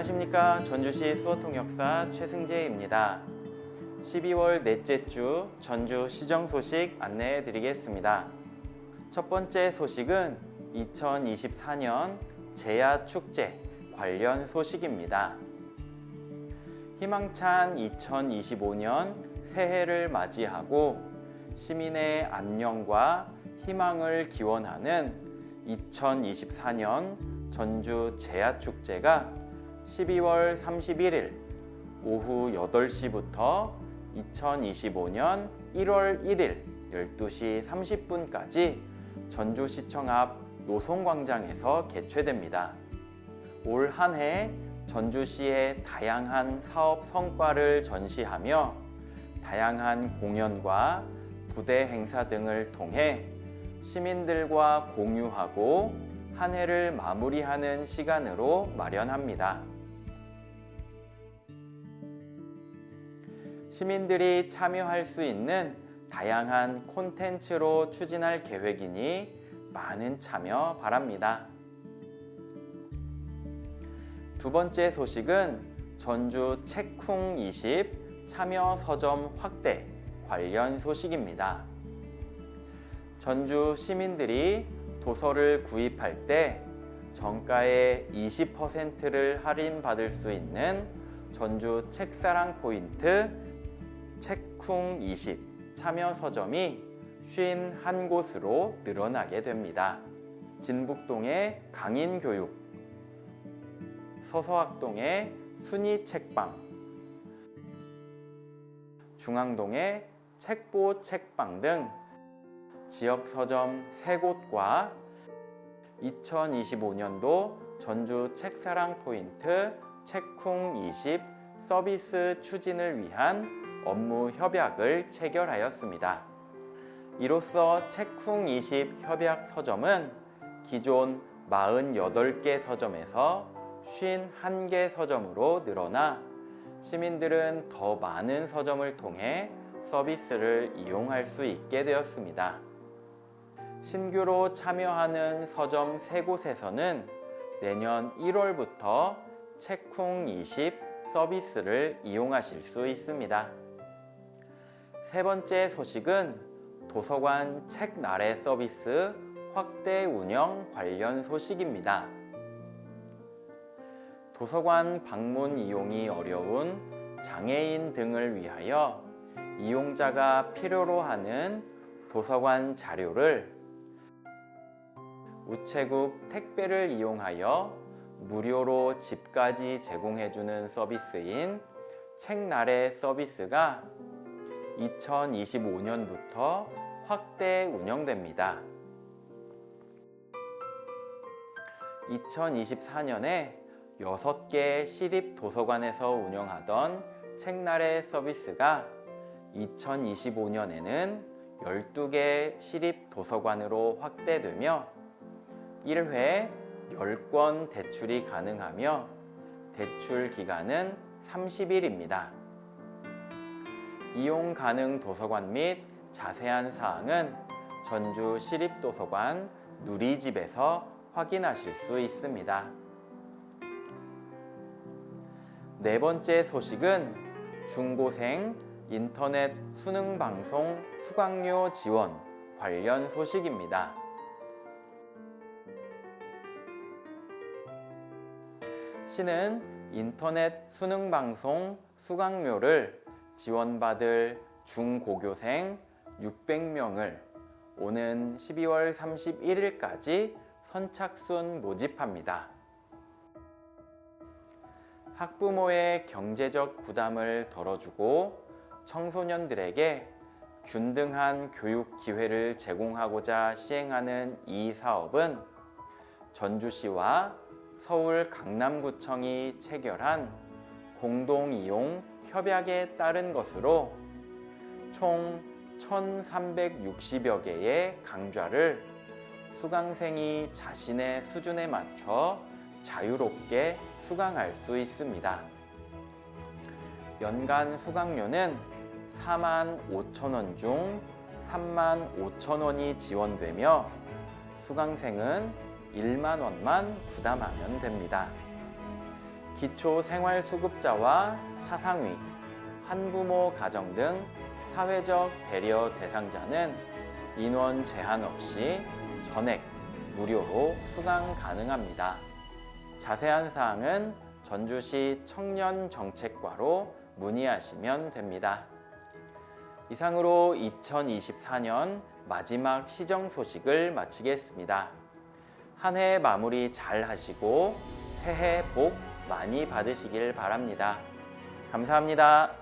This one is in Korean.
안녕하십니까 전주시 수어통역사 최승재입니다. 12월 넷째 주 전주 시정 소식 안내해 드리겠습니다. 첫 번째 소식은 2024년 제야 축제 관련 소식입니다. 희망찬 2025년 새해를 맞이하고 시민의 안녕과 희망을 기원하는 2024년 전주 제야축제가 12월 31일 오후 8시부터 2025년 1월 1일 12시 30분까지 전주시청 앞 노송광장에서 개최됩니다. 올 한 해 전주시의 다양한 사업 성과를 전시하며 다양한 공연과 부대 행사 등을 통해 시민들과 공유하고 한 해를 마무리하는 시간으로 마련합니다. 시민들이 참여할 수 있는 다양한 콘텐츠로 추진할 계획이니 많은 참여 바랍니다. 두 번째 소식은 전주 책쿵 20 참여 서점 확대 관련 소식입니다. 전주 시민들이 도서를 구입할 때 정가의 20%를 할인받을 수 있는 전주 책사랑 포인트 책쿵 20 참여 서점이 51곳으로 늘어나게 됩니다. 진북동의 강인교육, 서서학동의 순이책방, 중앙동의 책보 책방 등 지역 서점 3곳과 2025년도 전주 책사랑 포인트 책쿵 20 서비스 추진을 위한 업무 협약을 체결하였습니다. 이로써 책쿵 20 협약 서점은 기존 48개 서점에서 51개 서점으로 늘어나 시민들은 더 많은 서점을 통해 서비스를 이용할 수 있게 되었습니다. 신규로 참여하는 서점 3곳에서는 내년 1월부터 책쿵 20 서비스를 이용하실 수 있습니다. 세 번째 소식은 도서관 책 나래 서비스 확대 운영 관련 소식입니다. 도서관 방문 이용이 어려운 장애인 등을 위하여 이용자가 필요로 하는 도서관 자료를 우체국 택배를 이용하여 무료로 집까지 제공해주는 서비스인 책나래 서비스가 2025년부터 확대 운영됩니다. 2024년에 6개 시립 도서관에서 운영하던 책나래 서비스가 2025년에는 12개 시립 도서관으로 확대되며 1회 10권 대출이 가능하며 대출 기간은 30일입니다. 이용 가능 도서관 및 자세한 사항은 전주 시립도서관 누리집에서 확인하실 수 있습니다. 네 번째 소식은 중고생 인터넷 수능 방송 수강료 지원 관련 소식입니다. 시는 인터넷 수능 방송 수강료를 지원받을 중고교생 600명을 오는 12월 31일까지 선착순 모집합니다. 학부모의 경제적 부담을 덜어주고 청소년들에게 균등한 교육 기회를 제공하고자 시행하는 이 사업은 전주시와 서울 강남구청이 체결한 공동이용 협약에 따른 것으로 총 1,360여 개의 강좌를 수강생이 자신의 수준에 맞춰 자유롭게 수강할 수 있습니다. 연간 수강료는 4만 5천 원중 3만 5천 원이 지원되며 수강생은 1만 원만 부담하면 됩니다. 기초생활수급자와 차상위, 한부모 가정 등 사회적 배려 대상자는 인원 제한 없이 전액 무료로 수강 가능합니다. 자세한 사항은 전주시 청년정책과로 문의하시면 됩니다. 이상으로 2024년 마지막 시정 소식을 마치겠습니다. 한 해 마무리 잘 하시고 새해 복 많이 받으시길 바랍니다. 감사합니다.